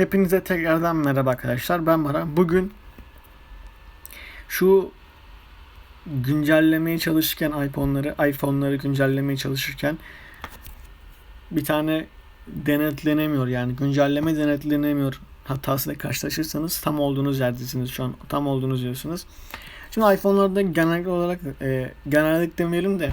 Hepinize tekrardan merhaba arkadaşlar. Ben Baran. Bugün şu güncellemeye çalışırken iPhone'ları, iPhone'ları güncellemeye çalışırken bir tane denetlenemiyor yani güncelleme denetlenemiyor hatasıyla karşılaşırsanız tam olduğunuz yerdesiniz şu an tam olduğunuz diyorsunuz. Şimdi iPhone'larda genel olarak e, genellik demeyelim de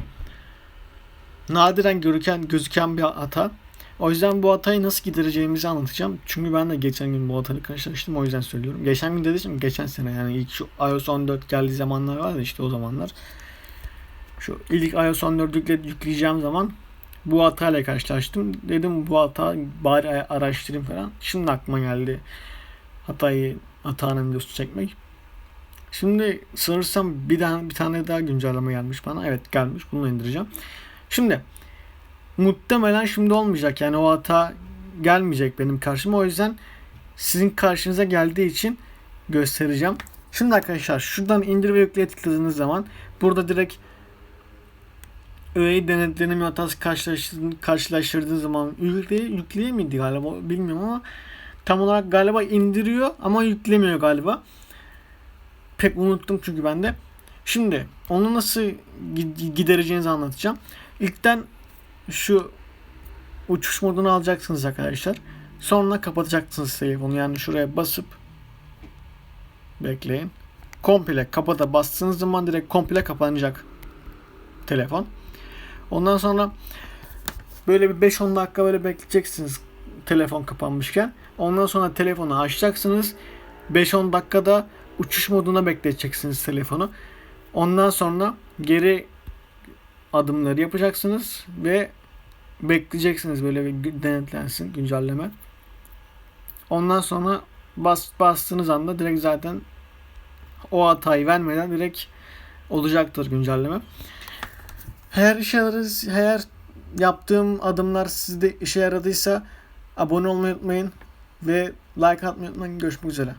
nadiren görüken gözüken bir hata. O yüzden bu hatayı nasıl gidereceğimizi anlatacağım. Çünkü ben de geçen gün bu hatayla karşılaştım o yüzden söylüyorum. Geçen gün dediğim geçen sene yani ilk şu iOS 14 geldiği zamanlar vardı işte o zamanlar. Şu ilk iOS 14 yükle, yükleyeceğim zaman bu hatayla karşılaştım. Dedim bu hata bari araştırayım falan. Şimdi aklıma geldi hatayı hatanın videosu çekmek. Şimdi sanırsam bir tane bir tane daha güncelleme gelmiş bana. Evet gelmiş. Bunu indireceğim. Şimdi muhtemelen şimdi olmayacak. Yani o hata gelmeyecek benim karşıma. O yüzden sizin karşınıza geldiği için göstereceğim. Şimdi arkadaşlar şuradan indir ve yükleye tıkladığınız zaman burada direkt öğeyi denetlenme hatası karşılaştırdığınız, karşılaştırdığınız zaman yükleye, yükleye miydi galiba bilmiyorum ama tam olarak galiba indiriyor ama yüklemiyor galiba. Pek unuttum çünkü ben de. Şimdi onu nasıl gidereceğinizi anlatacağım. İlkten şu uçuş modunu alacaksınız arkadaşlar. Sonra kapatacaksınız telefonu. Yani şuraya basıp bekleyin. Komple kapata bastığınız zaman direkt komple kapanacak telefon. Ondan sonra böyle bir 5-10 dakika böyle bekleyeceksiniz telefon kapanmışken. Ondan sonra telefonu açacaksınız. 5-10 dakikada uçuş moduna bekleteceksiniz telefonu. Ondan sonra geri adımları yapacaksınız ve bekleyeceksiniz böyle bir denetlensin güncelleme. Ondan sonra bas, bastığınız anda direkt zaten o hatayı vermeden direkt olacaktır güncelleme. Eğer işe yararız, eğer yaptığım adımlar sizde işe yaradıysa abone olmayı unutmayın ve like atmayı unutmayın. Görüşmek üzere.